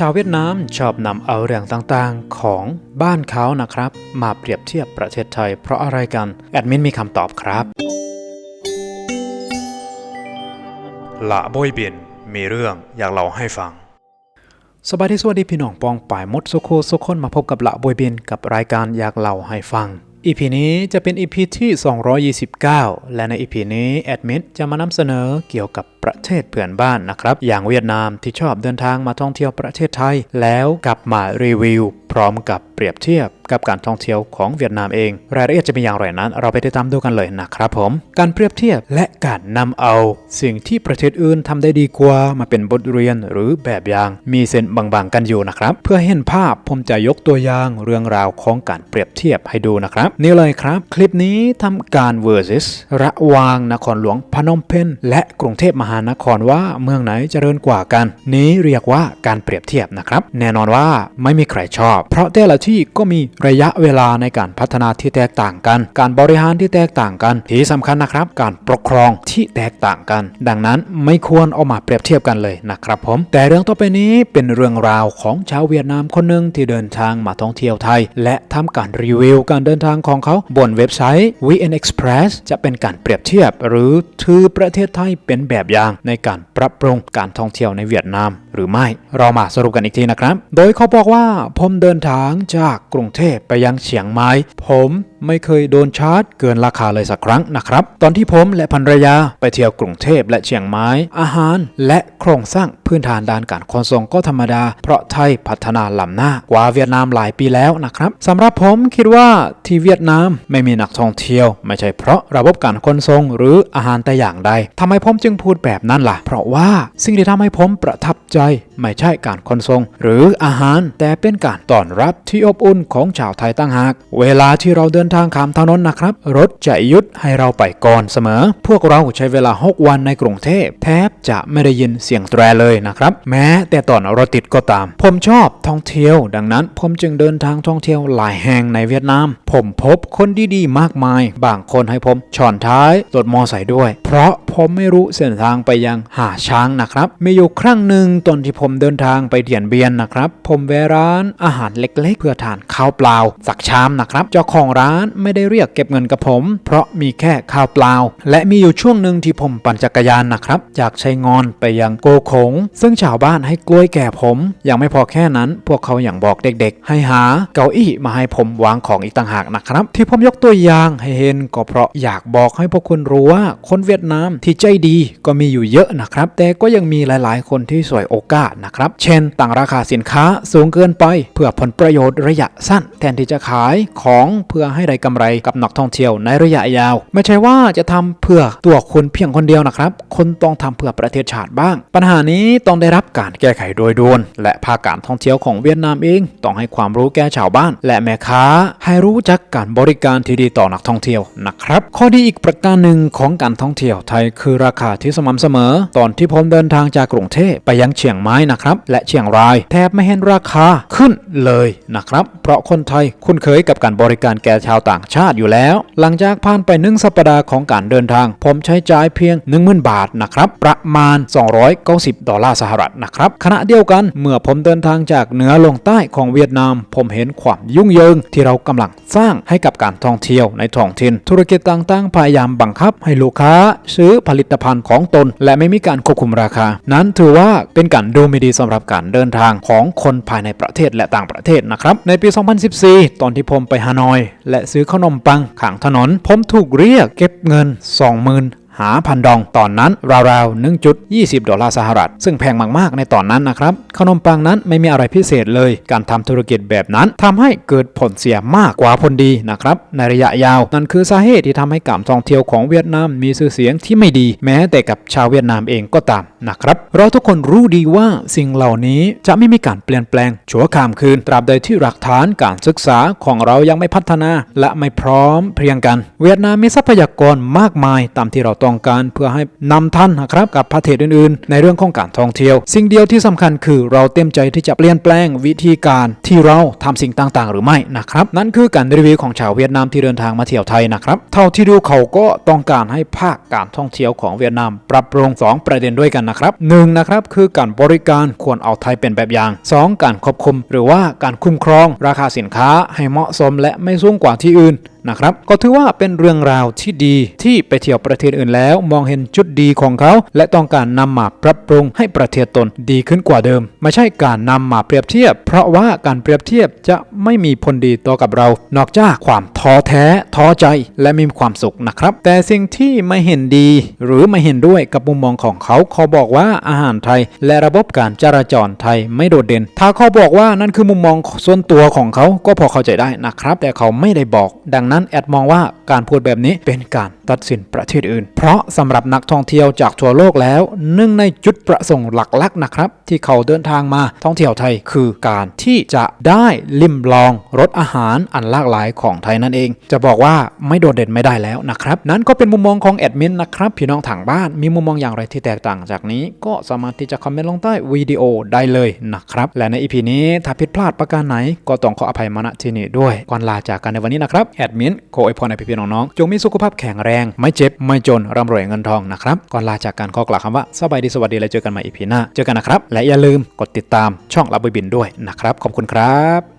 ชาวเวียดนามชอบนำเอาเรื่องต่างๆของบ้านเขานะครับ มาเปรียบเทียบประเทศไทย เพราะอะไรกัน แอดมินมีคำตอบครับละบอยเบียนมีเรื่องอยากเล่าให้ฟัง สบายดีสวัสดีพี่น้องปองป่ายมดสุโคสุคนมาพบกับละบวยเบียนกับรายการอยากเล่าให้ฟัง อีพีนี้จะเป็นอีพีที่ 229 และในอีพีนี้แอดมินจะมานำเสนอเกี่ยวกับประเทศเพื่อนบ้านนะครับ อย่างเวียดนามที่ชอบเดินทางมาท่องเที่ยวประเทศไทย แล้วกลับมารีวิว ร้อมกับเปรียบเทียบกับการท่องเที่ยวของเวียดนามเอง รายละเอียดจะเป็นอย่างไรนั้น เราไปติดตามดูกันเลยนะครับผม การเปรียบเทียบและการนำเอา สิ่งที่ประเทศอื่นทำได้ดีกว่ามาเป็นบทเรียนหรือแบบอย่าง มีเส้นบางๆกันอยู่นะครับ เพื่อเห็นภาพผมจะยกตัวอย่างเรื่องราวของการเปรียบเทียบให้ดูนะครับนี่เลยครับ คลิปนี้ทำการ versus ระหว่างนครหลวงพนมเปญและกรุงเทพมหานครว่าเมืองไหนเจริญกว่ากัน นี้เรียกว่าการเปรียบเทียบนะครับ แน่นอนว่าไม่มีใครชอบเพราะแต่ละที่ก็มีระยะเวลาในการพัฒนาที่แตกต่างกัน การบริหารที่แตกต่างกัน ที่สำคัญนะครับ การปกครองที่แตกต่างกัน ดังนั้นไม่ควรเอามาเปรียบเทียบกันเลยนะครับผม แต่เรื่องต่อไปนี้เป็นเรื่องราวของชาวเวียดนามคนหนึ่งที่เดินทางมาท่องเที่ยวไทย และทำการรีวิวการเดินทางของเขาบนเว็บไซต์ VN Express จะเป็นการเปรียบเทียบ หรือถือประเทศไทยเป็นแบบอย่างในการปรับปรุงการท่องเที่ยวในเวียดนามหรือไม่ เรามาสรุปกันอีกทีนะครับ โดยเขาบอกว่าผมเดินทางจากกรุงเทพไปยังเชียงใหม่ผม ไม่เคยโดนชาร์จเกินราคาเลยสักครั้งนะครับ ตอนที่ผมและภรรยาไปเที่ยวกรุงเทพและเชียงใหม่อาหาร และโครงสร้างพื้นฐานด้านการขนส่งก็ธรรมดา เพราะไทยพัฒนาล้ำหน้ากว่าเวียดนามหลายปีแล้วนะครับสำหรับผมคิดว่าที่เวียดนามไม่มีนักท่องเที่ยว ไม่ใช่เพราะระบบการขนส่งหรืออาหารแต่อย่างใดทำไมผมจึงพูดแบบนั้นล่ะ เพราะว่าสิ่งที่ทำให้ผมประทับใจ ไม่ใช่การขนส่งหรืออาหารแต่เป็นการต้อนรับที่อบอุ่นของชาวไทยตั้งหาก เวลาที่เราเดินทางทางขามถนนนะครับ รถจะหยุดให้เราไปก่อนเสมอ พวกเราใช้เวลา 6 วันในกรุงเทพแทบจะไม่ได้ยินเสียงแตรเลยนะครับ แม้แต่ตอนรถติดก็ตาม ผมชอบท่องเที่ยว ดังนั้นผมจึงเดินทางท่องเที่ยวหลายแห่งในเวียดนาม ผมพบคนดีๆมากมาย บางคนให้ผมช่อนท้ายรถมอไซค์ด้วย เพราะผมไม่รู้เส้นทางไปยังหาช้างนะครับมีอยู่ครั้งหนึ่งตอนที่ผมเดินทางไปเดียนเบียนนะครับ ผมแวะร้านอาหารเล็ก ๆ เพื่อทานข้าวเปล่าสักชามนะครับ เจ้าของร้านไม่ได้เรียกเก็บเงินกับผม เพราะมีแค่ข้าวเปล่า และมีอยู่ช่วงหนึ่งที่ผมปั่นจักรยานนะครับ จากชัยงอนไปยังโกขง ซึ่งชาวบ้านให้กล้วยแก่ผม ยังไม่พอแค่นั้น พวกเขาอย่างบอกเด็กๆ ให้หาเก้าอี้มาให้ผมวางของอีกต่างหากนะครับ ที่ผมยกตัวอย่างให้เห็นก็เพราะอยากบอกให้พวกคุณรู้ว่าคนเวียดนามที่ใจดีก็มีอยู่เยอะนะครับ แต่ก็ยังมีหลายๆ คนที่สวยโอกาสนะครับ เช่น ต่างราคาสินค้าสูงเกินไป เพื่อผลประโยชน์ระยะสั้น แทนที่จะขายของเพื่อให้ได้กำไรกับนักท่องเที่ยวในระยะยาว ไม่ใช่ว่าจะทำเพื่อตัวคุณเพียงคนเดียวนะครับ คนต้องทำเพื่อประเทศชาติบ้าง ปัญหานี้ต้องได้รับการแก้ไขโดยด่วน และภาคการท่องเที่ยวของเวียดนามเอง ต้องให้ความรู้แก่ชาวบ้าน และแม่ค้า ให้รู้จักการบริการที่ดีต่อนักท่องเที่ยวนะครับ ข้อดีอีกประการหนึ่งของการท่องเที่ยวไทยคือราคาที่สม่ำเสมอ ตอนที่ผมเดินทางจากกรุงเทพไปยังเชียงไม้นะครับและเชียงราย แทบไม่เห็นราคาขึ้นเลยนะครับ เพราะคนไทยคุ้นเคยกับการบริการแก่ชาวต่างชาติอยู่แล้ว หลังจากผ่านไปหนึ่งสัปดาห์ของการเดินทาง ผมใช้จ่ายเพียง 10,000 บาทนะครับประมาณ 290 ดอลลาร์สหรัฐนะครับขณะเดียวกันเมื่อผมเดินทางจากเหนือลงใต้ของเวียดนาม ผมเห็นความยุ่งเหยิงที่เรากำลังสร้างให้กับการท่องเที่ยวในท้องถิ่นธุรกิจต่างๆ พยายามบังคับให้ลูกค้าซื้อผลิตภัณฑ์ของตน และไม่มีการควบคุมราคา นั้นถือว่าเป็นการดูไม่ดีสำหรับการเดินทางของคนภายในประเทศและต่างประเทศนะครับในปี 2014 ตอนที่ผมไปฮานอย และซื้อขนมปังขางถนน ผมถูกเรียกเก็บเงิน 20,000 หาพันดองตอนนั้นราวๆ 1.20 ดอลลาร์สหรัฐ ซึ่งแพงมากๆในตอนนั้นนะครับ ขนมปังนั้นไม่มีอะไรพิเศษเลย การทำธุรกิจแบบนั้นทำให้เกิดผลเสียมากกว่าผลดีนะครับ ในระยะยาวนั่นคือสาเหตุที่ทำให้การท่องเที่ยวของเวียดนามมีชื่อเสียงที่ไม่ดีแม้แต่กับชาวเวียดนามเองก็ตามนะครับเราทุกคนรู้ดีว่าสิ่งเหล่านี้จะไม่มีการเปลี่ยนแปลง ชั่วข้ามคืนตราบใดที่หลักฐานการศึกษาของเรายังไม่พัฒนา และไม่พร้อมเพรียงกัน เวียดนามมีทรัพยากรมากมายตามที่เราต้องต้องการเพื่อให้นำท่านนะครับกับประเทศอื่นๆ ในเรื่องของการท่องเที่ยว สิ่งเดียวที่สำคัญคือเราเต็มใจที่จะเปลี่ยนแปลงวิธีการที่เราทำสิ่งต่างๆ หรือไม่นะครับ นั่นคือการรีวิวของชาวเวียดนามที่เดินทางมาเที่ยวไทยนะครับเท่าที่ดูเขาก็ต้องการให้ภาคการท่องเที่ยวของเวียดนาม ปรับปรุงสองประเด็นด้วยกันนะครับหนึ่งนะครับคือการบริการควรเอาไทยเป็นแบบอย่างสองการควบคุม หรือว่าการคุ้มครองราคาสินค้าให้เหมาะสมและไม่สูงกว่าที่อื่น นะครับ ก็ถือว่าเป็นเรื่องราวที่ดีที่ไปเที่ยวประเทศอื่นแล้ว มองเห็นจุดดีของเขา และต้องการนำมาปรับปรุงให้ประเทศตนดีขึ้นกว่าเดิม ไม่ใช่การนำมาเปรียบเทียบ เพราะว่าการเปรียบเทียบจะไม่มีผลดีต่อกับเรา นอกจากความท้อแท้ท้อใจและมมีความสุขนะครับ แต่สิ่งที่ไม่เห็นดี หรือไม่เห็นด้วยกับมุมมองของเขาเขาบอกว่าอาหารไทย และระบบการจราจรไทยไม่โดดเด่น ถ้าเขาบอกว่านั่นคือมุมมองส่วนตัวของเขาก็พอเข้าใจได้นะครับ แต่เขาไม่ได้บอกดังนั้นแอดมองว่าการพูดแบบนี้เป็นการ ตัดสินประเทศอื่น เพราะสำหรับนักท่องเที่ยวจากทั่วโลกแล้วหนึ่งในจุดประสงค์หลักๆนะครับ ที่เขาเดินทางมาท่องเที่ยวไทยคือการที่จะได้ลิมลองรสอาหารอันหลากหลายของไทยนั่นเอง จะบอกว่าไม่โดดเด่นไม่ได้แล้วนะครับ นั่นก็เป็นมุมมองของแอดมินนะครับพี่น้องทางบ้านมีมุมมองอย่างไรที่แตกต่างจากนี้ ก็สามารถที่จะคอมเมนต์ลงใต้วิดีโอได้เลยนะครับและในอีพีนี้ถ้าผิดพลาดประการไหน ก็ต้องขออภัยมาณที่นี้ด้วยก่อนลาจากกันในวันนี้นะครับแอดมินขออวยพรให้พี่ๆน้องๆจงมีสุขภาพแข็งแรงไม่เจ็บ ไม่จน ร่ำรวยเงินทองนะครับ ก่อนลาจากการขอกล่าวคำว่าสบายดีสวัสดีและเจอกันใหม่อีพีหน้า เจอกันนะครับ และอย่าลืมกดติดตามช่องรับบิบินด้วยนะครับ ขอบคุณครับ